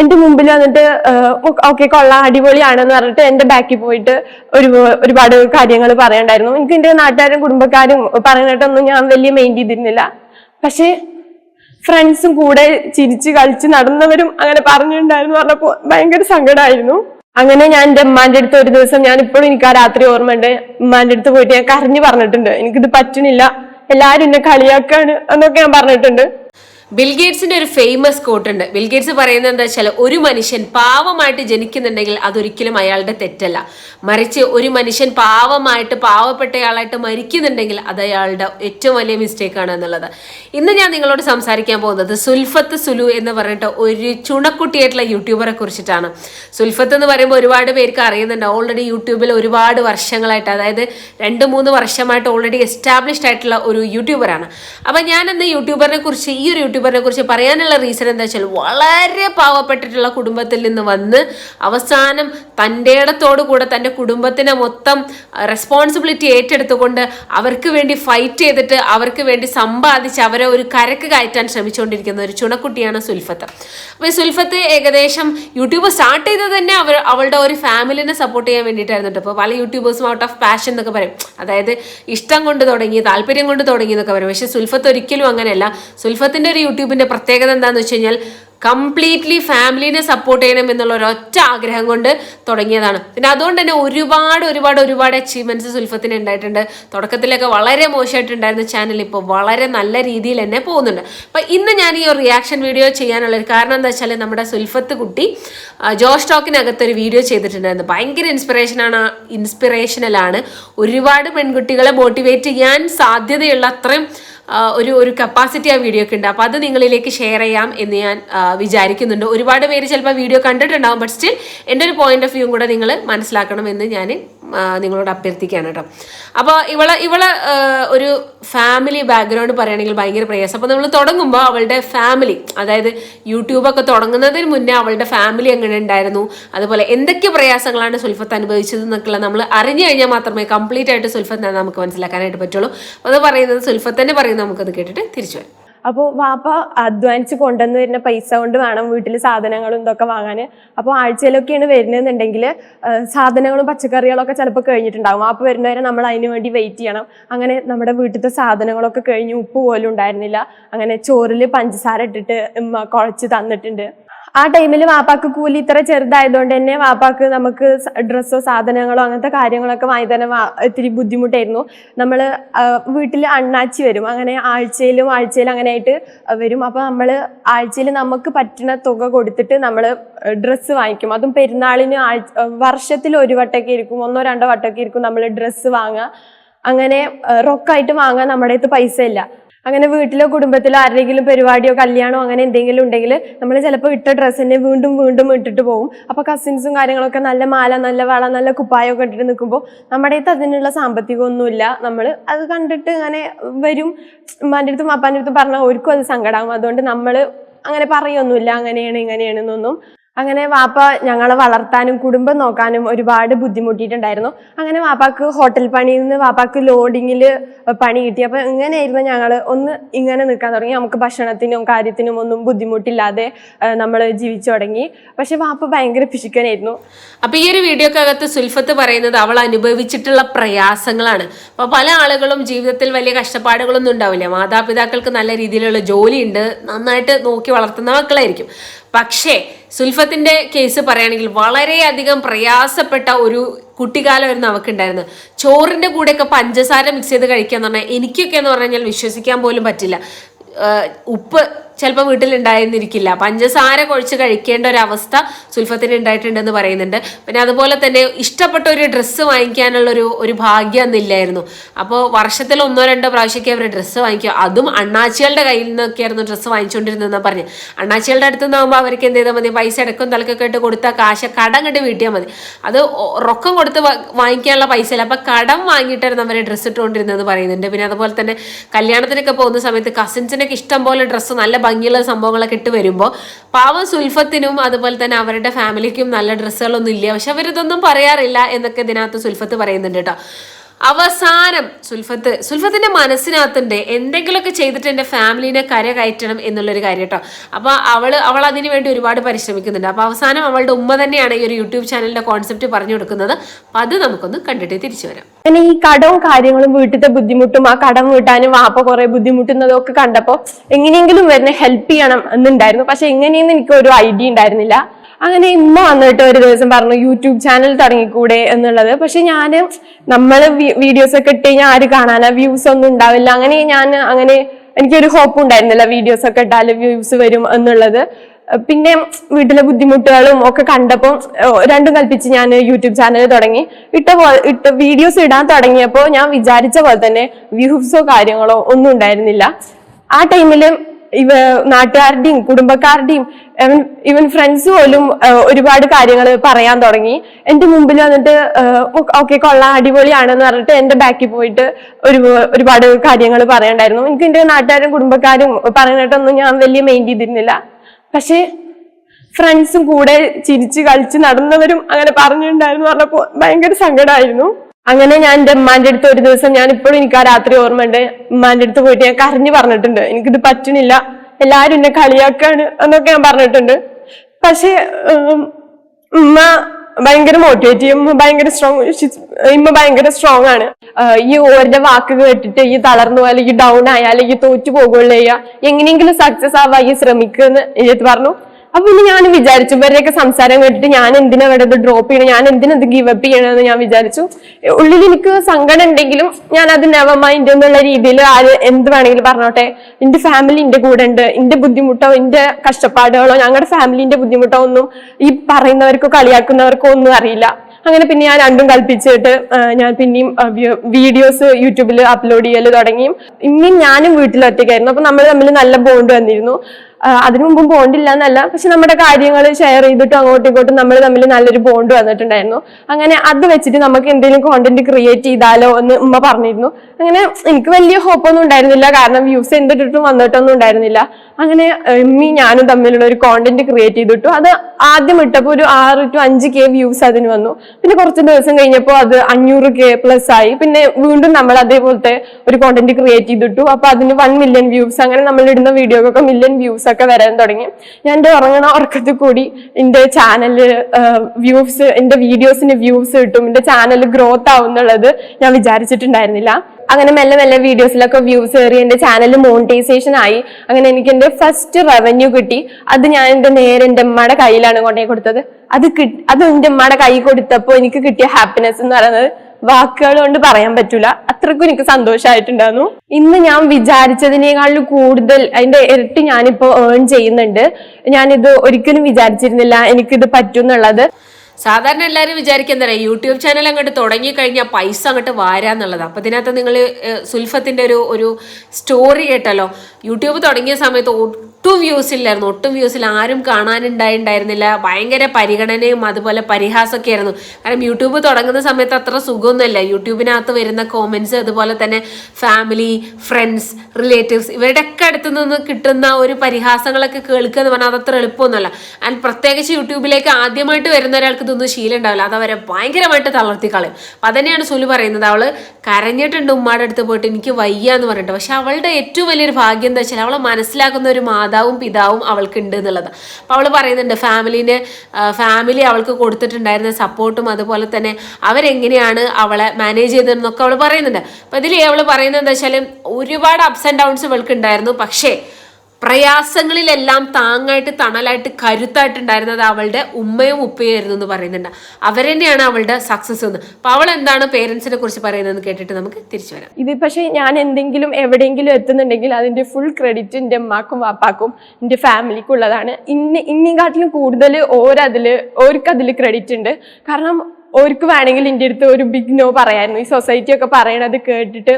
എന്റെ മുമ്പിൽ വന്നിട്ട് ഓക്കെ കൊള്ളാം അടിപൊളിയാണെന്ന് പറഞ്ഞിട്ട് എന്റെ ബാക്കിൽ പോയിട്ട് ഒരു ഒരുപാട് കാര്യങ്ങൾ പറയണ്ടായിരുന്നു. എനിക്ക് എന്റെ നാട്ടുകാരും കുടുംബക്കാരും പറയുന്നിട്ടൊന്നും ഞാൻ വലിയ മെയിൻ ചെയ്തിരുന്നില്ല. പക്ഷേ ഫ്രണ്ട്സും കൂടെ ചിരിച്ച് കളിച്ച് നടന്നവരും അങ്ങനെ പറഞ്ഞിട്ടുണ്ടായിരുന്നു പറഞ്ഞപ്പോ ഭയങ്കര സങ്കടമായിരുന്നു അങ്ങനെ ഞാൻ എന്റെ ഉമ്മാന്റെ അടുത്ത് ഒരു ദിവസം ഞാൻ ഇപ്പോഴും എനിക്ക് ആ രാത്രി ഓർമ്മയുണ്ട്. ഉമ്മാന്റെ അടുത്ത് പോയിട്ട് ഞാൻ കരഞ്ഞു പറഞ്ഞിട്ടുണ്ട്. എനിക്കിത് പറ്റുന്നില്ല. എല്ലാരും എന്നെ കളിയാക്കാണ് എന്നൊക്കെ ഞാൻ പറഞ്ഞിട്ടുണ്ട്. ബിൽഗേറ്റ്സിന്റെ ഒരു ഫേമസ് കോട്ട് ഉണ്ട്. ബിൽഗേറ്റ്സ് പറയുന്നത് എന്താ വെച്ചാൽ ഒരു മനുഷ്യൻ പാവമായിട്ട് ജനിക്കുന്നുണ്ടെങ്കിൽ അതൊരിക്കലും അയാളുടെ തെറ്റല്ല. മറിച്ച് ഒരു മനുഷ്യൻ പാവമായിട്ട് പാവപ്പെട്ടയാളായിട്ട് മരിക്കുന്നുണ്ടെങ്കിൽ അത് അയാളുടെ ഏറ്റവും വലിയ മിസ്റ്റേക്കാണ് എന്നുള്ളത്. ഇന്ന് ഞാൻ നിങ്ങളോട് സംസാരിക്കാൻ പോകുന്നത് സുൽഫത്ത് സുലു എന്ന് പറഞ്ഞിട്ട് ഒരു ചുണക്കുട്ടിയായിട്ടുള്ള യൂട്യൂബറെ കുറിച്ചിട്ടാണ്. സുൽഫത്ത് എന്ന് പറയുമ്പോൾ ഒരുപാട് പേർക്ക് അറിയുന്നുണ്ട്. ഓൾറെഡി യൂട്യൂബിൽ ഒരുപാട് വർഷങ്ങളായിട്ട് അതായത് രണ്ട് മൂന്ന് വർഷമായിട്ട് ഓൾറെഡി എസ്റ്റാബ്ലിഷ്ഡ് ആയിട്ടുള്ള ഒരു യൂട്യൂബറാണ് അപ്പം ഞാൻ ഇന്ന് യൂട്യൂബറിനെ കുറിച്ച് ഈ ഒരു യൂട്യൂബറിനെ കുറിച്ച് പറയാനുള്ള റീസൺ എന്താ വെച്ചാൽ വളരെ പാവപ്പെട്ടിട്ടുള്ള കുടുംബത്തിൽ നിന്ന് വന്ന് അവസാനം തന്റെ കൂടെ തന്റെ കുടുംബത്തിനെ മൊത്തം റെസ്പോൺസിബിലിറ്റി ഏറ്റെടുത്തുകൊണ്ട് അവർക്ക് വേണ്ടി ഫൈറ്റ് ചെയ്തിട്ട് അവർക്ക് വേണ്ടി സമ്പാദിച്ച് അവരെ ഒരു കരക്ക് കയറ്റാൻ ശ്രമിച്ചുകൊണ്ടിരിക്കുന്ന ഒരു ചുണക്കുട്ടിയാണ് സുൽഫത്ത്. അപ്പോൾ ഈ സുൽഫത്ത് ഏകദേശം യൂട്യൂബ് സ്റ്റാർട്ട് ചെയ്തത് തന്നെ അവർ അവളുടെ ഒരു ഫാമിലിനെ സപ്പോർട്ട് ചെയ്യാൻ വേണ്ടിയിട്ടായിരുന്നു ഇപ്പോൾ പല യൂട്യൂബേഴ്സും ഔട്ട് ഓഫ് പാഷൻ എന്നൊക്കെ പറയും. അതായത് ഇഷ്ടം കൊണ്ട് തുടങ്ങി താല്പര്യം കൊണ്ട് തുടങ്ങി എന്നൊക്കെ പറയും. പക്ഷേ സുൽഫത്ത് ഒരിക്കലും അങ്ങനെയല്ല. സുൽഫത്തിന്റെ ഒരു യൂട്യൂബിന്റെ പ്രത്യേകത എന്താണെന്ന് വെച്ച് കഴിഞ്ഞാൽ കംപ്ലീറ്റ്ലി ഫാമിലിനെ സപ്പോർട്ട് ചെയ്യണം എന്നുള്ള ഒരൊറ്റ ആഗ്രഹം കൊണ്ട് തുടങ്ങിയതാണ്. പിന്നെ അതുകൊണ്ട് തന്നെ ഒരുപാട് ഒരുപാട് ഒരുപാട് അച്ചീവ്മെന്റ്സ് സുൽഫത്തിന് ഉണ്ടായിട്ടുണ്ട്. തുടക്കത്തിലൊക്കെ വളരെ മോശമായിട്ടുണ്ടായിരുന്ന ചാനൽ ഇപ്പോൾ വളരെ നല്ല രീതിയിൽ തന്നെ പോകുന്നുണ്ട്. അപ്പം ഇന്ന് ഞാൻ ഈ ഒരു റിയാക്ഷൻ വീഡിയോ ചെയ്യാനുള്ള ഒരു കാരണം എന്താ വെച്ചാൽ നമ്മുടെ സുൽഫത്ത് കുട്ടി ജോഷ് ടോക്കിനകത്ത് ഒരു വീഡിയോ ചെയ്തിട്ടുണ്ടായിരുന്നു. ഭയങ്കര ഇൻസ്പിറേഷനാണ് ഇൻസ്പിറേഷനലാണ് ഒരുപാട് പെൺകുട്ടികളെ മോട്ടിവേറ്റ് ചെയ്യാൻ സാധ്യതയുള്ള അത്രയും ഒരു ഒരു കപ്പാസിറ്റി ആ വീഡിയോ ഒക്കെ ഉണ്ട്. അപ്പോൾ അത് നിങ്ങളിലേക്ക് ഷെയർ ചെയ്യാം എന്ന് ഞാൻ വിചാരിക്കുന്നുണ്ട്. ഒരുപാട് പേര് ചിലപ്പോൾ വീഡിയോ കണ്ടിട്ടുണ്ടാവും ബട്ട് സ്റ്റിൽ എന്റെ ഒരു പോയിന്റ് ഓഫ് വ്യൂ കൂടെ നിങ്ങൾ മനസ്സിലാക്കണമെന്ന് ഞാൻ നിങ്ങളോട് അഭ്യർത്ഥിക്കുകയാണ് കേട്ടോ. അപ്പോൾ ഇവളെ ഇവളെ ഒരു ഫാമിലി ബാക്ക്ഗ്രൗണ്ട് പറയുകയാണെങ്കിൽ ഭയങ്കര പ്രയാസം. അപ്പോൾ നമ്മൾ തുടങ്ങുമ്പോൾ അവളുടെ ഫാമിലി അതായത് യൂട്യൂബൊക്കെ തുടങ്ങുന്നതിന് മുന്നേ അവളുടെ ഫാമിലി എങ്ങനെ ഉണ്ടായിരുന്നു? അതുപോലെ എന്തൊക്കെ പ്രയാസങ്ങളാണ് സുൽഫത്ത് അനുഭവിച്ചത് എന്നൊക്കെയുള്ള നമ്മൾ അറിഞ്ഞു കഴിഞ്ഞാൽ മാത്രമേ കംപ്ലീറ്റ് ആയിട്ട് സുൽഫത്ത് നമുക്ക് മനസ്സിലാക്കാനായിട്ട് പറ്റുള്ളൂ. അത് പറയുന്നത് സുൽഫത്ത് തന്നെ പറയുന്നത് നമുക്കത് കേട്ടിട്ട് തിരിച്ചു വരാം. അപ്പോൾ വാപ്പ അധ്വാനിച്ച് കൊണ്ടുവന്ന് വരുന്ന പൈസ കൊണ്ട് വേണം വീട്ടിൽ സാധനങ്ങളും ഇതൊക്കെ വാങ്ങാൻ അപ്പോൾ ആഴ്ചയിലൊക്കെയാണ് വരുന്നതെന്നുണ്ടെങ്കിൽ സാധനങ്ങളും പച്ചക്കറികളൊക്കെ ചിലപ്പോൾ കഴിഞ്ഞിട്ടുണ്ടാകും വാപ്പ വരുന്നവരെ നമ്മൾ അതിന് വേണ്ടി വെയിറ്റ് ചെയ്യണം. അങ്ങനെ നമ്മുടെ വീട്ടിലത്തെ സാധനങ്ങളൊക്കെ കഴിഞ്ഞ് ഉപ്പ് പോലും ഉണ്ടായിരുന്നില്ല. അങ്ങനെ ചോറിൽ പഞ്ചസാര ഇട്ടിട്ട് കുഴച്ച് തന്നിട്ടുണ്ട്. ആ ടൈമിൽ വാപ്പാക്ക് കൂലി ഇത്ര ചെറുതായതുകൊണ്ട് തന്നെ വാപ്പാക്ക് നമുക്ക് ഡ്രസ്സോ സാധനങ്ങളോ അങ്ങനത്തെ കാര്യങ്ങളൊക്കെ വാങ്ങി തന്നെ ഇത്തിരി ബുദ്ധിമുട്ടായിരുന്നു. നമ്മൾ വീട്ടിൽ അണ്ണാച്ചി വരും. അങ്ങനെ ആഴ്ചയിലും ആഴ്ചയിലും അങ്ങനെ ആയിട്ട് വരും. അപ്പോൾ നമ്മൾ ആഴ്ചയിൽ നമുക്ക് പറ്റുന്ന തുക കൊടുത്തിട്ട് നമ്മൾ ഡ്രസ്സ് വാങ്ങിക്കും. അതും പെരുന്നാളിന് ആഴ്ച വർഷത്തിൽ ഒരു വട്ടമൊക്കെ ഇരിക്കും. ഒന്നോ രണ്ടോ വട്ടമൊക്കെ ഇരിക്കും നമ്മൾ ഡ്രസ്സ് വാങ്ങുക. അങ്ങനെ റൊക്കായിട്ട് വാങ്ങാൻ നമ്മുടെ അടുത്ത് പൈസ ഇല്ല അങ്ങനെ വീട്ടിലോ കുടുംബത്തിലോ ആരുടെയെങ്കിലും പരിപാടിയോ കല്യാണോ അങ്ങനെ എന്തെങ്കിലും ഉണ്ടെങ്കിൽ നമ്മൾ ചിലപ്പോൾ ഇട്ട ഡ്രസ്സിനെ വീണ്ടും വീണ്ടും ഇട്ടിട്ട് പോകും അപ്പോൾ കസിൻസും കാര്യങ്ങളൊക്കെ നല്ല മാല നല്ല വള നല്ല കുപ്പായമൊക്കെ ഇട്ടിട്ട് നിൽക്കുമ്പോൾ നമ്മുടെ അടുത്ത് അതിനുള്ള സാമ്പത്തികമൊന്നുമില്ല. നമ്മൾ അത് കണ്ടിട്ട് അങ്ങനെ വരും. ഉമ്മാന്റെ അടുത്തും അപ്പാന്റെ അടുത്തും പറഞ്ഞാൽ അവർക്കും അത് സങ്കടമാകും അതുകൊണ്ട് നമ്മൾ അങ്ങനെ പറയൊന്നുമില്ല. അങ്ങനെയാണ് ഇങ്ങനെയാണെന്നൊന്നും അങ്ങനെ വാപ്പ ഞങ്ങളെ വളർത്താനും കുടുംബം നോക്കാനും ഒരുപാട് ബുദ്ധിമുട്ടിയിട്ടുണ്ടായിരുന്നു. അങ്ങനെ വാപ്പാക്ക് ഹോട്ടൽ പണിയിൽ നിന്ന് വാപ്പാക്ക് ലോഡിങ്ങിൽ പണി കിട്ടി. അപ്പോൾ ഇങ്ങനെയായിരുന്നു ഞങ്ങൾ ഒന്ന് ഇങ്ങനെ നിൽക്കാൻ തുടങ്ങി? നമുക്ക് ഭക്ഷണത്തിനും കാര്യത്തിനും ഒന്നും ബുദ്ധിമുട്ടില്ലാതെ നമ്മൾ ജീവിച്ചു തുടങ്ങി. പക്ഷെ വാപ്പ ഭയങ്കര പിശുക്കനായിരുന്നു. അപ്പം ഈ ഒരു വീഡിയോക്കകത്ത് സുൽഫത്ത് പറയുന്നത് അവൾ അനുഭവിച്ചിട്ടുള്ള പ്രയാസങ്ങളാണ്. അപ്പോൾ പല ആളുകളും ജീവിതത്തിൽ വലിയ കഷ്ടപ്പാടുകളൊന്നും ഉണ്ടാവില്ല. മാതാപിതാക്കൾക്ക് നല്ല രീതിയിലുള്ള ജോലിയുണ്ട്. നന്നായിട്ട് നോക്കി വളർത്തുന്ന മക്കളായിരിക്കും. പക്ഷേ സുൽഫത്തിന്റെ കേസ് പറയുകയാണെങ്കിൽ വളരെയധികം പ്രയാസപ്പെട്ട ഒരു കുട്ടിക്കാലമായിരുന്നു അവൾക്കുണ്ടായിരുന്നത് ചോറിന്റെ കൂടെയൊക്കെ പഞ്ചസാര മിക്സ് ചെയ്ത് കഴിക്കുക എന്ന് പറഞ്ഞാൽ എനിക്കൊക്കെ എന്ന് പറഞ്ഞു കഴിഞ്ഞാൽ വിശ്വസിക്കാൻ പോലും പറ്റില്ല. ഉപ്പ് ചിലപ്പോൾ വീട്ടിലുണ്ടായിരുന്നിരിക്കില്ല. പഞ്ചസാര കുഴച്ച് കഴിക്കേണ്ട ഒരു അവസ്ഥ സുൽഫത്തിന് ഉണ്ടായിട്ടുണ്ടെന്ന് പറയുന്നുണ്ട്. പിന്നെ അതുപോലെ തന്നെ ഇഷ്ടപ്പെട്ട ഒരു ഡ്രസ്സ് വാങ്ങിക്കാനുള്ള ഒരു ഭാഗ്യം അന്നില്ലായിരുന്നു. അപ്പോൾ വർഷത്തിൽ ഒന്നോ രണ്ടോ പ്രാവശ്യമൊക്കെ അവർ ഡ്രസ്സ് വാങ്ങിക്കുക അതും അണ്ണാച്ചികളുടെ കയ്യിൽ നിന്നൊക്കെയായിരുന്നു ഡ്രസ്സ് വാങ്ങിച്ചുകൊണ്ടിരുന്നതെന്ന് പറഞ്ഞ്. അണ്ണാച്ചികളുടെ അടുത്ത് നിന്നാകുമ്പോൾ അവർക്ക് എന്ത് ചെയ്താൽ മതി? പൈസ ഇടക്കും തലക്കൊക്കെ ഇട്ട് കൊടുത്താൽ കാശ് കടം കണ്ട് വീട്ടിയാൽ മതി. അത് റൊക്കം കൊടുത്ത് വാങ്ങിക്കാനുള്ള പൈസ ഇല്ല അപ്പം കടം വാങ്ങിയിട്ടായിരുന്നു അവരെ ഡ്രസ്സ് ഇട്ടുകൊണ്ടിരുന്നതെന്ന് പറയുന്നുണ്ട്. പിന്നെ അതുപോലെ തന്നെ കല്യാണത്തിനൊക്കെ പോകുന്ന സമയത്ത് കസിൻസിനൊക്കെ ഇഷ്ടം പോലെ ഡ്രസ്സ് നല്ല ഭംഗിയുള്ള സംഭവങ്ങളൊക്കെ ഇട്ട് വരുമ്പോൾ പാവം സുൽഫത്തിനും അതുപോലെ തന്നെ അവരുടെ ഫാമിലിക്കും നല്ല ഡ്രസ്സുകളൊന്നും ഇല്ല. പക്ഷെ അവരിതൊന്നും പറയാറില്ല എന്നൊക്കെ ഇതിനകത്ത് സുൽഫത്ത് പറയുന്നുണ്ട് കേട്ടോ. അവസാനം സുൽഫത്ത് സുൽഫത്തിന്റെ മനസ്സിനകത്തുണ്ട് എന്തെങ്കിലുമൊക്കെ ചെയ്തിട്ട് എന്റെ ഫാമിലീനെ കര കയറ്റണം എന്നുള്ളൊരു കാര്യം കേട്ടോ അപ്പോൾ അവൾ അവൾ അതിനു വേണ്ടി ഒരുപാട് പരിശ്രമിക്കുന്നുണ്ട്. അപ്പോൾ അവസാനം അവളുടെ ഉമ്മ തന്നെയാണ് ഈ ഒരു യൂട്യൂബ് ചാനലിന്റെ കോൺസെപ്റ്റ് പറഞ്ഞു കൊടുക്കുന്നത്. അപ്പം അത് നമുക്കൊന്ന് കണ്ടിട്ട് തിരിച്ചു വരാം. അങ്ങനെ ഈ കടവും കാര്യങ്ങളും വീട്ടിലത്തെ ബുദ്ധിമുട്ടും ആ കടം വീട്ടാനും വാപ്പ കുറെ ബുദ്ധിമുട്ടുന്നതും ഒക്കെ കണ്ടപ്പോ എങ്ങനെയെങ്കിലും വരുന്ന ഹെൽപ്പ് ചെയ്യണം എന്നുണ്ടായിരുന്നു. പക്ഷെ എങ്ങനെയെന്ന് എനിക്ക് ഒരു ഐഡിയ ഉണ്ടായിരുന്നില്ല. അങ്ങനെ ഇമ്മ വന്നിട്ട് ഒരു ദിവസം പറഞ്ഞു യൂട്യൂബ് ചാനൽ തുടങ്ങിക്കൂടെ എന്നുള്ളത്. പക്ഷെ ഞാൻ നമ്മൾ വീഡിയോസ് ഒക്കെ ഇട്ട് കഴിഞ്ഞാൽ ആര് കാണാനാ വ്യൂസ് ഒന്നും ഉണ്ടാവില്ല. അങ്ങനെ ഞാൻ അങ്ങനെ എനിക്കൊരു ഹോപ്പ് ഉണ്ടായിരുന്നില്ല വീഡിയോസ് ഒക്കെ ഇട്ടാൽ വ്യൂസ് വരും എന്നുള്ളത്. പിന്നെ വീട്ടിലെ ബുദ്ധിമുട്ടുകളും ഒക്കെ കണ്ടപ്പോൾ രണ്ടും കൽപ്പിച്ച് ഞാൻ യൂട്യൂബ് ചാനൽ തുടങ്ങി. ഇട്ട ഇട്ട വീഡിയോസ് ഇടാൻ തുടങ്ങിയപ്പോൾ ഞാൻ വിചാരിച്ച പോലെ തന്നെ വ്യൂസോ കാര്യങ്ങളോ ഒന്നും ഉണ്ടായിരുന്നില്ല. ആ ടൈമിൽ ഇവ നാട്ടുകാരുടെയും കുടുംബക്കാരുടെയും ഇവൻ ഫ്രണ്ട്സ് പോലും ഒരുപാട് കാര്യങ്ങൾ പറയാൻ തുടങ്ങി. എന്റെ മുമ്പിൽ വന്നിട്ട് ഓക്കെ കൊള്ളാം അടിപൊളിയാണെന്ന് പറഞ്ഞിട്ട് എന്റെ ബാക്കിൽ പോയിട്ട് ഒരു ഒരുപാട് കാര്യങ്ങൾ പറയണ്ടായിരുന്നു. എനിക്ക് എന്റെ നാട്ടുകാരും കുടുംബക്കാരും പറഞ്ഞിട്ടൊന്നും ഞാൻ വലിയ മെയിൻ ചെയ്തിരുന്നില്ല. പക്ഷേ ഫ്രണ്ട്സും കൂടെ ചിരിച്ച് കളിച്ച് നടന്നവരും അങ്ങനെ പറഞ്ഞിട്ടുണ്ടായിരുന്നു പറഞ്ഞപ്പോ ഭയങ്കര സങ്കടമായിരുന്നു അങ്ങനെ ഞാൻ എന്റെ ഉമ്മാന്റെ അടുത്ത് ഒരു ദിവസം ഞാൻ ഇപ്പോഴും എനിക്ക് ആ രാത്രി ഓർമ്മയുണ്ട്. ഉമ്മാന്റെ അടുത്ത് പോയിട്ട് ഞാൻ കരഞ്ഞു പറഞ്ഞിട്ടുണ്ട്. എനിക്കിത് പറ്റുന്നില്ല. എല്ലാരും എന്നെ കളിയാക്കാണ് എന്നൊക്കെ ഞാൻ പറഞ്ഞിട്ടുണ്ട്. പക്ഷെ ഉമ്മ ഭയങ്കര മോട്ടിവേറ്റ് ചെയ്യും. ഭയങ്കര സ്ട്രോങ് ഇമ്മ ഭയങ്കര സ്ട്രോങ് ആണ്. ഈ ഓരുടെ വാക്ക് കേട്ടിട്ട് ഈ തളർന്നു പോയാൽ ഈ ഡൗൺ ആയാൽ ഈ തോറ്റു പോകുകയുള്ളൂ ചെയ്യുക. എങ്ങനെയെങ്കിലും സക്സസ് ആവാ ഈ ശ്രമിക്കുമെന്ന് എഴുത്ത് പറഞ്ഞു. അപ്പൊ പിന്നെ ഞാൻ വിചാരിച്ചു ഇവരുടെയൊക്കെ സംസാരം കേട്ടിട്ട് ഞാൻ എന്തിനാ ഇവിടെ ഡ്രോപ്പ് ചെയ്യണം ഞാൻ എന്തിനാ ഗീവപ്പ് ചെയ്യണമെന്ന് ഞാൻ വിചാരിച്ചു. ഉള്ളിൽ എനിക്ക് സങ്കടം ഉണ്ടെങ്കിലും ഞാൻ അത് നെവർ മൈൻഡ് എന്നുള്ള രീതിയിൽ ആര് എന്ത് വേണമെങ്കിലും പറഞ്ഞോട്ടെ. എന്റെ ഫാമിലി എന്റെ കൂടെ ഉണ്ട് എന്റെ ബുദ്ധിമുട്ടോ എന്റെ കഷ്ടപ്പാടുകളോ ഞങ്ങളുടെ ഫാമിലിന്റെ ബുദ്ധിമുട്ടോ ഒന്നും ഈ പറയുന്നവർക്കോ കളിയാക്കുന്നവർക്കോ ഒന്നും അറിയില്ല. അങ്ങനെ പിന്നെ ഞാൻ രണ്ടും കൽപ്പിച്ചിട്ട് ഞാൻ പിന്നെയും വീഡിയോസ് യൂട്യൂബിൽ അപ്ലോഡ് ചെയ്യൽ തുടങ്ങിയും ഇനിയും ഞാനും വീട്ടിൽ ഒറ്റയ്ക്കായിരുന്നു അപ്പൊ നമ്മൾ തമ്മിൽ നല്ല ബോണ്ട് വന്നിരുന്നു. അതിനു മുമ്പ് ബോണ്ട് ഇല്ല എന്നല്ല പക്ഷെ നമ്മുടെ കാര്യങ്ങൾ ഷെയർ ചെയ്തിട്ടും അങ്ങോട്ടും ഇങ്ങോട്ടും നമ്മൾ തമ്മിൽ നല്ലൊരു ബോണ്ട് വന്നിട്ടുണ്ടായിരുന്നു. അങ്ങനെ അത് വെച്ചിട്ട് നമുക്ക് എന്തെങ്കിലും കോണ്ടന്റ് ക്രിയേറ്റ് ചെയ്താലോ എന്ന് ഉമ്മ പറഞ്ഞിരുന്നു. അങ്ങനെ എനിക്ക് വലിയ ഹോപ്പൊന്നും ഉണ്ടായിരുന്നില്ല. കാരണം വ്യൂസ് എന്തിട്ടിട്ടും വന്നിട്ടൊന്നും ഉണ്ടായിരുന്നില്ല. അങ്ങനെ ഉമ്മി ഞാനും തമ്മിലുള്ള ഒരു കോണ്ടന്റ് ക്രിയേറ്റ് ചെയ്തിട്ടു. അത് ആദ്യം ഇട്ടപ്പോൾ ഒരു ആറ് ടു അഞ്ച് കെ വ്യൂസ് അതിന് വന്നു. പിന്നെ കുറച്ച് ദിവസം കഴിഞ്ഞപ്പോൾ അത് അഞ്ഞൂറ് കെ പ്ലസ് ആയി. പിന്നെ വീണ്ടും നമ്മൾ അതേപോലത്തെ ഒരു കോണ്ടന്റ് ക്രിയേറ്റ് ചെയ്തിട്ടു. അപ്പൊ അതിന് വൺ മില്യൺ വ്യൂസ് അങ്ങനെ നമ്മൾ ഇടുന്ന വീഡിയോക്കൊക്കെ മില്യൺ വ്യൂസ് ഒക്കെ വരാൻ തുടങ്ങി. ഞാൻ എന്റെ ഉറങ്ങണ ഉറക്കത്തിൽ കൂടി എന്റെ ചാനൽ വ്യൂസ് എന്റെ വീഡിയോസിന് വ്യൂസ് കിട്ടും. എന്റെ ചാനൽ ഗ്രോത്ത് ആവും എന്നുള്ളത് ഞാൻ വിചാരിച്ചിട്ടുണ്ടായിരുന്നില്ല. അങ്ങനെ മെല്ലെ മെല്ലെ വീഡിയോസിലൊക്കെ വ്യൂസ് കയറി എന്റെ ചാനൽ മോണിറ്റൈസേഷൻ ആയി. അങ്ങനെ എനിക്ക് എന്റെ ഫസ്റ്റ് റവന്യൂ കിട്ടി. അത് ഞാൻ എന്റെ നേരെ എന്റെ അമ്മയുടെ കയ്യിലാണ് കൊണ്ടുപോയി കൊടുത്തത്. അത് കിട്ടി അത് എന്റെ അമ്മയുടെ കൈ കൊടുത്തപ്പോൾ എനിക്ക് കിട്ടിയ ഹാപ്പിനെസ് എന്ന് പറയുന്നത് വാക്കുകൾ കൊണ്ട് പറയാൻ പറ്റൂല. അത്രക്കും എനിക്ക് സന്തോഷമായിട്ടുണ്ടായിരുന്നു ഇന്ന് ഞാൻ വിചാരിച്ചതിനേക്കാളും കൂടുതൽ അതിന്റെ ഇരട്ടി ഞാനിപ്പോ ഏൺ ചെയ്യുന്നുണ്ട്. ഞാനിത് ഒരിക്കലും വിചാരിച്ചിരുന്നില്ല എനിക്കിത് പറ്റും എന്നുള്ളത് സാധാരണ എല്ലാവരും വിചാരിക്കുക എന്താ പറയുക യൂട്യൂബ് ചാനൽ അങ്ങോട്ട് തുടങ്ങി കഴിഞ്ഞാൽ പൈസ അങ്ങോട്ട് വാരാന്നുള്ളത്. അപ്പം ഇതിനകത്ത് നിങ്ങൾ സുൽഫത്തിന്റെ ഒരു ഒരു സ്റ്റോറി കേട്ടല്ലോ. യൂട്യൂബ് തുടങ്ങിയ സമയത്ത് ഒട്ടും വ്യൂസ് ഇല്ലായിരുന്നു. ഒട്ടും വ്യൂസിൽ ആരും കാണാനുണ്ടായിണ്ടായിരുന്നില്ല. ഭയങ്കര പരിഗണനയും അതുപോലെ പരിഹാസമൊക്കെ ആയിരുന്നു. കാരണം യൂട്യൂബ് തുടങ്ങുന്ന സമയത്ത് അത്ര സുഖമൊന്നുമല്ല. യൂട്യൂബിനകത്ത് വരുന്ന കോമെന്റ്സ് അതുപോലെ തന്നെ ഫാമിലി ഫ്രണ്ട്സ് റിലേറ്റീവ്സ് ഇവരുടെയൊക്കെ അടുത്ത് നിന്ന് കിട്ടുന്ന ഒരു പരിഹാസങ്ങളൊക്കെ കേൾക്കുക എന്ന് പറഞ്ഞാൽ അതത്ര എളുപ്പമൊന്നുമല്ല. ആൻഡ് പ്രത്യേകിച്ച് യൂട്യൂബിലേക്ക് ആദ്യമായിട്ട് വരുന്ന ഒരാൾക്ക് ഇതൊന്നും ശീലം ഉണ്ടാവില്ല. അത് അവരെ ഭയങ്കരമായിട്ട് തളർത്തി കളയും. അപ്പം അതന്നെയാണ് സുലു പറയുന്നത്. അവൾ കരഞ്ഞിട്ടുണ്ട് ഉമ്മയുടെ അടുത്ത് പോയിട്ട് എനിക്ക് വയ്യ എന്ന് പറഞ്ഞിട്ട്. പക്ഷെ അവളുടെ ഏറ്റവും വലിയൊരു ഭാഗ്യം എന്താ വെച്ചാൽ അവളെ മനസ്സിലാക്കുന്ന ഒരു മാതാവും പിതാവും അവൾക്ക് ഉണ്ട് എന്നുള്ളത്. അപ്പോൾ അവൾ പറയുന്നുണ്ട് ഫാമിലിനെ ഫാമിലി അവൾക്ക് കൊടുത്തിട്ടുണ്ടായിരുന്ന സപ്പോർട്ടും അതുപോലെ തന്നെ അവരെങ്ങനെയാണ് അവളെ മാനേജ് ചെയ്തതെന്നൊക്കെ അവൾ പറയുന്നുണ്ട്. അപ്പോൾ ഇതിൽ അവൾ പറയുന്നത് എന്താ വെച്ചാൽ ഒരുപാട് അപ്സ് ആൻഡ് ഡൗൺസ് അവൾക്ക് ഉണ്ടായിരുന്നു പക്ഷേ പ്രയാസങ്ങളിലെല്ലാം താങ്ങായിട്ട് തണലായിട്ട് കരുത്തായിട്ടുണ്ടായിരുന്നത് അവളുടെ ഉമ്മയും ഉപ്പയായിരുന്നു എന്ന് പറയുന്നുണ്ട്. അവരെന്നെയാണ് അവളുടെ സക്സസ് എന്ന്. അപ്പൊ അവൾ എന്താണ് പേരൻസിനെ കുറിച്ച് പറയുന്നതെന്ന് കേട്ടിട്ട് നമുക്ക് തിരിച്ചു വരാം. ഇത് പക്ഷെ ഞാൻ എന്തെങ്കിലും എവിടെയെങ്കിലും എത്തുന്നുണ്ടെങ്കിൽ അതിന്റെ ഫുൾ ക്രെഡിറ്റ് എന്റെ അമ്മാക്കും വാപ്പാക്കും എന്റെ ഫാമിലിക്കും ഉള്ളതാണ് ഇന്ന ഇന്നേക്കാട്ടിലും കൂടുതൽ ഓരതിൽ ഓർക്ക് ക്രെഡിറ്റ് ഉണ്ട്. കാരണം ഓർക്ക് വേണമെങ്കിൽ എന്റെ അടുത്ത് ഒരു ബിഗ് നോ പറയായിരുന്നു. ഈ സൊസൈറ്റി ഒക്കെ പറയണത് കേട്ടിട്ട്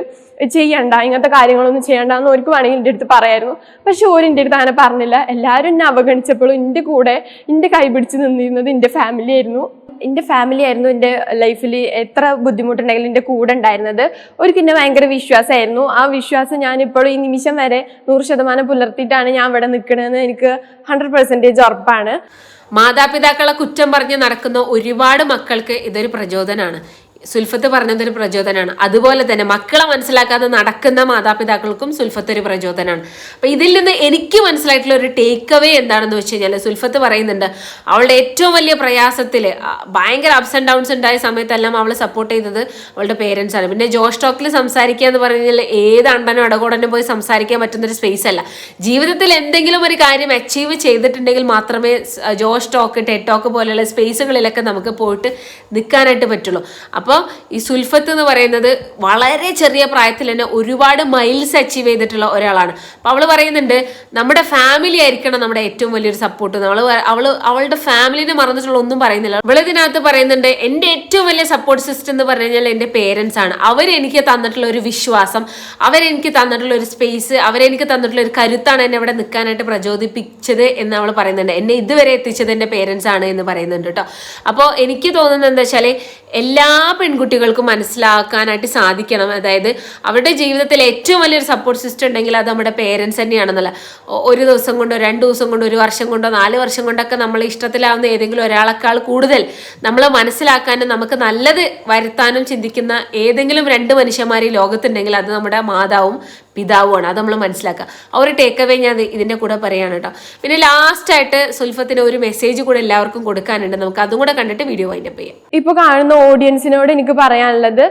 ചെയ്യണ്ട ഇങ്ങനത്തെ കാര്യങ്ങളൊന്നും ചെയ്യണ്ട എന്ന് ഓർക്ക് വേണമെങ്കിൽ എന്റെ അടുത്ത് പറയായിരുന്നു. പക്ഷെ ഓര് എന്റെ അടുത്ത് അങ്ങനെ പറഞ്ഞില്ല. എല്ലാവരും എന്നെ അവഗണിച്ചപ്പോഴും എന്റെ കൂടെ എന്റെ കൈപിടിച്ച് നിന്നിരുന്നത് എന്റെ ഫാമിലി ആയിരുന്നു. എന്റെ ഫാമിലി ആയിരുന്നു എന്റെ ലൈഫിൽ എത്ര ബുദ്ധിമുട്ടുണ്ടെങ്കിലും എന്റെ കൂടെ ഉണ്ടായിരുന്നത്. ഒരിക്കൽ എന്റെ ഭയങ്കര വിശ്വാസമായിരുന്നു. ആ വിശ്വാസം ഞാൻ ഇപ്പോഴും ഈ നിമിഷം വരെ നൂറ് ശതമാനം പുലർത്തിയിട്ടാണ് ഞാൻ ഇവിടെ നിൽക്കണമെന്ന് എനിക്ക് ഹൺഡ്രഡ് പെർസെന്റേജ് ഉറപ്പാണ്. മാതാപിതാക്കളെ കുറ്റം പറഞ്ഞ് നടക്കുന്ന ഒരുപാട് മക്കൾക്ക് ഇതൊരു പ്രചോദനമാണ്. സുൽഫത്ത് പറഞ്ഞതൊരു പ്രചോദനമാണ്. അതുപോലെ തന്നെ മക്കളെ മനസ്സിലാക്കാതെ നടക്കുന്ന മാതാപിതാക്കൾക്കും സുൽഫത്ത് ഒരു പ്രചോദനമാണ്. അപ്പം ഇതിൽ നിന്ന് എനിക്ക് മനസ്സിലായിട്ടുള്ള ഒരു ടേക്ക് അവേ എന്താണെന്ന് വെച്ച് കഴിഞ്ഞാൽ സുൽഫത്ത് പറയുന്നുണ്ട് അവളുടെ ഏറ്റവും വലിയ പ്രയാസത്തിൽ ഭയങ്കര അപ്സ് ആൻഡ് ഡൗൺസ് ഉണ്ടായ സമയത്തെല്ലാം അവളെ സപ്പോർട്ട് ചെയ്തത് അവളുടെ പേരൻസ് ആണ്. പിന്നെ ജോഷ് ടോക്കിൽ സംസാരിക്കുക എന്ന് പറഞ്ഞു കഴിഞ്ഞാൽ ഏത് അണ്ടനും ഇടകൂടനും പോയി സംസാരിക്കാൻ പറ്റുന്നൊരു സ്പേസ് അല്ല. ജീവിതത്തിൽ എന്തെങ്കിലും ഒരു കാര്യം അച്ചീവ് ചെയ്തിട്ടുണ്ടെങ്കിൽ മാത്രമേ ജോഷ് ടോക്ക് ടെഡ് ടോക്ക് പോലെയുള്ള സ്പേസുകളിലൊക്കെ നമുക്ക് പോയിട്ട് നിൽക്കാനായിട്ട് പറ്റുള്ളൂ. അപ്പോൾ ഈ സുൽഫത്ത് എന്ന് പറയുന്നത് വളരെ ചെറിയ പ്രായത്തിൽ തന്നെ ഒരുപാട് മൈൽസ് അച്ചീവ് ചെയ്തിട്ടുള്ള ഒരാളാണ്. അപ്പോൾ അവൾ പറയുന്നുണ്ട് നമ്മുടെ ഫാമിലി ആയിരിക്കണം നമ്മുടെ ഏറ്റവും വലിയൊരു സപ്പോർട്ട് നമ്മൾ അവൾ അവളുടെ ഫാമിലിനെ മറന്നിട്ടുള്ള ഒന്നും പറയുന്നില്ല. അവൾ അവളിതിനകത്ത് പറയുന്നുണ്ട് എന്റെ ഏറ്റവും വലിയ സപ്പോർട്ട് സിസ്റ്റം എന്ന് പറഞ്ഞു കഴിഞ്ഞാൽ എന്റെ പേരൻസ് ആണ്. അവരെനിക്ക് തന്നിട്ടുള്ള ഒരു വിശ്വാസം അവരെനിക്ക് തന്നിട്ടുള്ള ഒരു സ്പേസ് അവരെനിക്ക് തന്നിട്ടുള്ള ഒരു കരുത്താണ് എന്നെ ഇവിടെ നിൽക്കാനായിട്ട് പ്രചോദിപ്പിച്ചത് എന്ന് അവൾ പറയുന്നുണ്ട്. എന്നെ ഇതുവരെ എത്തിച്ചത് എന്റെ പേരൻസ് ആണ് എന്ന് പറയുന്നുണ്ട് കേട്ടോ. അപ്പോൾ എനിക്ക് തോന്നുന്നത് എന്താ വെച്ചാൽ എല്ലാ പെൺകുട്ടികൾക്കും മനസ്സിലാക്കാനായിട്ട് സാധിക്കണം. അതായത് അവരുടെ ജീവിതത്തിൽ ഏറ്റവും വലിയൊരു സപ്പോർട്ട് സിസ്റ്റം ഉണ്ടെങ്കിൽ അത് നമ്മുടെ പേരൻസ് തന്നെയാണെന്നല്ല. ഒരു ദിവസം കൊണ്ടോ രണ്ട് ദിവസം കൊണ്ടോ ഒരു വർഷം കൊണ്ടോ നാല് വർഷം കൊണ്ടൊക്കെ നമ്മൾ ഇഷ്ടത്തിലാവുന്ന ഏതെങ്കിലും ഒരാളെക്കാൾ കൂടുതൽ നമ്മളെ മനസ്സിലാക്കാനും നമുക്ക് നല്ലത് വരുത്താനും ചിന്തിക്കുന്ന ഏതെങ്കിലും രണ്ട് മനുഷ്യന്മാർ ഈ ലോകത്തുണ്ടെങ്കിൽ അത് നമ്മുടെ മാതാവും പിതാവുമാണ് അത് നമ്മൾ മനസ്സിലാക്കുക ആ ഒരു ടേക്ക് അവേ ഞാൻ ഇതിന്റെ കൂടെ പറയുകയാണ് കേട്ടോ. പിന്നെ ലാസ്റ്റായിട്ട് സുൽഫത്തിന് ഒരു മെസ്സേജ് കൂടെ എല്ലാവർക്കും കൊടുക്കാനുണ്ട്. നമുക്ക് അതും കൂടെ കണ്ടിട്ട് വീഡിയോ വൈൻഡപ്പ് ചെയ്യാം. ഇപ്പോൾ കാണുന്ന ഓഡിയൻസിനോട് എനിക്ക് പറയാനുള്ളത്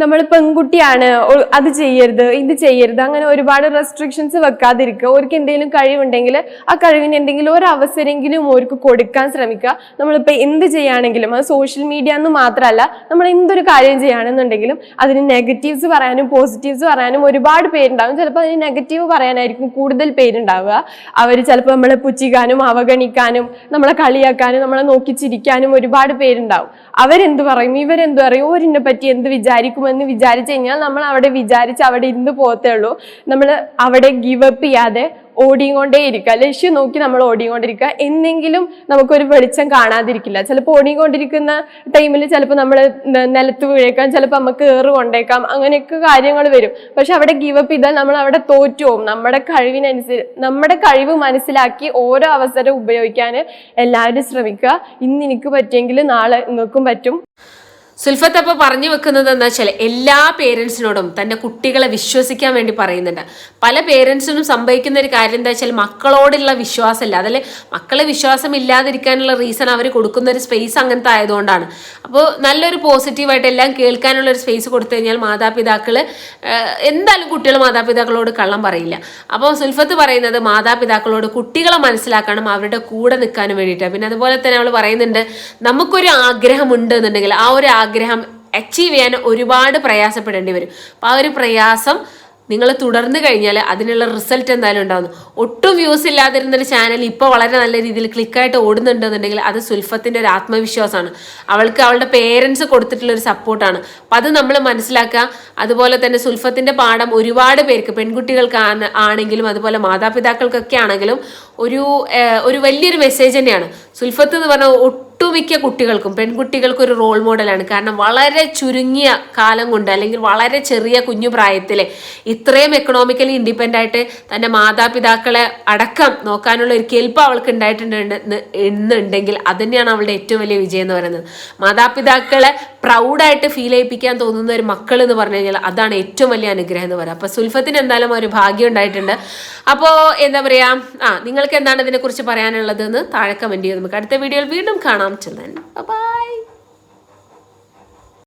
നമ്മൾ പെൺകുട്ടിയാണ് അത് ചെയ്യരുത് ഇത് ചെയ്യരുത് അങ്ങനെ ഒരുപാട് റെസ്ട്രിക്ഷൻസ് വെക്കാതിരിക്കുക. ഓർക്ക് എന്തെങ്കിലും കഴിവുണ്ടെങ്കിൽ ആ കഴിവിന് എന്തെങ്കിലും ഒരു അവസരമെങ്കിലും ഓർക്ക് കൊടുക്കാൻ ശ്രമിക്കുക. നമ്മളിപ്പോൾ എന്ത് ചെയ്യുകയാണെങ്കിലും അത് സോഷ്യൽ മീഡിയ എന്ന് മാത്രമല്ല നമ്മൾ എന്തൊരു കാര്യം ചെയ്യുകയാണെന്നുണ്ടെങ്കിലും അതിന് നെഗറ്റീവ്സ് പറയാനും പോസിറ്റീവ്സ് പറയാനും ഒരുപാട് പേരുണ്ടാവും ചിലപ്പോൾ അതിന് നെഗറ്റീവ് പറയാനായിരിക്കും കൂടുതൽ പേരുണ്ടാവുക. അവർ ചിലപ്പോൾ നമ്മളെ പുച്ഛിക്കാനും അവഗണിക്കാനും നമ്മളെ കളിയാക്കാനും നമ്മളെ നോക്കി ചിരിക്കാനും ഒരുപാട് പേരുണ്ടാവും. അവരെന്ത് പറയും? ഇവരെന്ത് പറയും? ഓരിനെ പറ്റി എന്ത് വിചാരിക്കുമെന്ന് വിചാരിച്ചു കഴിഞ്ഞാൽ നമ്മൾ അവിടെ വിചാരിച്ച് അവിടെ ഇരുന്ന് പോകത്തേ ഉള്ളൂ. നമ്മൾ അവിടെ ഗിവ് അപ്പ് ചെയ്യാതെ ഓടിക്കൊണ്ടേ ഇരിക്കുക. ലക്ഷ്യം നോക്കി നമ്മൾ ഓടിക്കൊണ്ടിരിക്കുക. എന്നെങ്കിലും നമുക്കൊരു വെളിച്ചം കാണാതിരിക്കില്ല. ചിലപ്പോൾ ഓടിക്കൊണ്ടിരിക്കുന്ന ടൈമിൽ ചിലപ്പോൾ നമ്മൾ നിലത്ത് വീഴേക്കാം. ചിലപ്പോൾ നമുക്ക് ഏറ് കൊണ്ടേക്കാം. അങ്ങനെയൊക്കെ കാര്യങ്ങൾ വരും. പക്ഷെ അവിടെ ഗീവപ്പ് ചെയ്താൽ നമ്മൾ അവിടെ തോറ്റു പോകും നമ്മുടെ കഴിവിനനുസരിച്ച് നമ്മുടെ കഴിവ് മനസ്സിലാക്കി ഓരോ അവസരം ഉപയോഗിക്കാൻ എല്ലാവരും ശ്രമിക്കുക. ഇന്ന് എനിക്ക് പറ്റിയെങ്കിൽ നാളെ നിങ്ങൾക്കും പറ്റും. സുൽഫത്ത് അപ്പോൾ പറഞ്ഞു വെക്കുന്നത് എന്താ വെച്ചാൽ എല്ലാ പേരൻസിനോടും തന്റെ കുട്ടികളെ വിശ്വസിക്കാൻ വേണ്ടി പറയുന്നുണ്ട്. പല പേരൻസിനും സംഭവിക്കുന്ന ഒരു കാര്യം എന്താ വെച്ചാൽ മക്കളോടുള്ള വിശ്വാസമില്ല. അതല്ലെ മക്കളെ വിശ്വാസം ഇല്ലാതിരിക്കാനുള്ള റീസൺ അവർ കൊടുക്കുന്ന ഒരു സ്പേസ് അങ്ങനത്തെ ആയതുകൊണ്ടാണ്. അപ്പോൾ നല്ലൊരു പോസിറ്റീവായിട്ട് എല്ലാം കേൾക്കാനുള്ള ഒരു സ്പേസ് കൊടുത്തു കഴിഞ്ഞാൽ മാതാപിതാക്കൾ എന്തായാലും കുട്ടികൾ മാതാപിതാക്കളോട് കള്ളം പറയില്ല. അപ്പോൾ സുൽഫത്ത് പറയുന്നത് മാതാപിതാക്കളോട് കുട്ടികളെ മനസ്സിലാക്കണം അവരുടെ കൂടെ നിൽക്കാനും വേണ്ടിയിട്ട് പിന്നെ അതുപോലെ തന്നെ അവൾ പറയുന്നുണ്ട് നമുക്കൊരു ആഗ്രഹമുണ്ട് എന്നുണ്ടെങ്കിൽ ആ ഒരു ആഗ്രഹം അച്ചീവ് ചെയ്യാൻ ഒരുപാട് പ്രയാസപ്പെടേണ്ടി വരും. അപ്പോൾ ആ ഒരു പ്രയാസം നിങ്ങൾ തുടർന്ന് കഴിഞ്ഞാൽ അതിനുള്ള റിസൾട്ട് എന്തായാലും ഉണ്ടാകുന്നു. ഒട്ടും വ്യൂസ് ഇല്ലാതിരുന്നൊരു ചാനൽ ഇപ്പോൾ വളരെ നല്ല രീതിയിൽ ക്ലിക്കായിട്ട് ഓടുന്നുണ്ടെന്നുണ്ടെങ്കിൽ അത് സുൽഫത്തിന്റെ ഒരു ആത്മവിശ്വാസമാണ്. അവൾക്ക് അവളുടെ പേരൻസ് കൊടുത്തിട്ടുള്ള ഒരു സപ്പോർട്ടാണ് അപ്പം അത് നമ്മൾ മനസ്സിലാക്കുക. അതുപോലെ തന്നെ സുൽഫത്തിന്റെ പാഠം ഒരുപാട് പേർക്ക് പെൺകുട്ടികൾക്ക് ആണെങ്കിലും അതുപോലെ മാതാപിതാക്കൾക്കൊക്കെ ആണെങ്കിലും ഒരു ഒരു വലിയൊരു മെസ്സേജ് തന്നെയാണ്. സുൽഫത്ത് എന്ന് പറഞ്ഞാൽ ഒട്ടുമിക്ക കുട്ടികൾക്കും പെൺകുട്ടികൾക്കും ഒരു റോൾ മോഡലാണ് കാരണം വളരെ ചുരുങ്ങിയ കാലം കൊണ്ട് അല്ലെങ്കിൽ വളരെ ചെറിയ കുഞ്ഞു പ്രായത്തിൽ ഇത്രയും എക്കണോമിക്കലി ഇൻഡിപെൻഡന്റ് ആയിട്ട് തന്റെ മാതാപിതാക്കളെ അടക്കം നോക്കാനുള്ള ഒരു കെൽപ്പ് അവൾക്ക് ഉണ്ടായിട്ടുണ്ട് എന്നുണ്ടെങ്കിൽ അത് തന്നെയാണ് അവളുടെ ഏറ്റവും വലിയ വിജയം എന്ന് പറയുന്നത്. മാതാപിതാക്കളെ പ്രൗഡായിട്ട് ഫീൽ ചെയ്യിപ്പിക്കാൻ തോന്നുന്ന ഒരു മക്കൾ എന്ന് പറഞ്ഞു കഴിഞ്ഞാൽ അതാണ് ഏറ്റവും വലിയ അനുഗ്രഹം എന്ന് പറയുക അപ്പോൾ സുൽഫത്തിന് എന്തായാലും ഒരു ഭാഗ്യം ഉണ്ടായിട്ടുണ്ട്. അപ്പോ എന്താ പറയുക ആ നിങ്ങൾക്ക് എന്താണ് ഇതിനെക്കുറിച്ച് പറയാനുള്ളതെന്ന് താഴെ കമന്റ് ചെയ്ത് നമുക്ക് അടുത്ത വീഡിയോയിൽ വീണ്ടും കാണാം. ചെല്ലാൻ ബൈ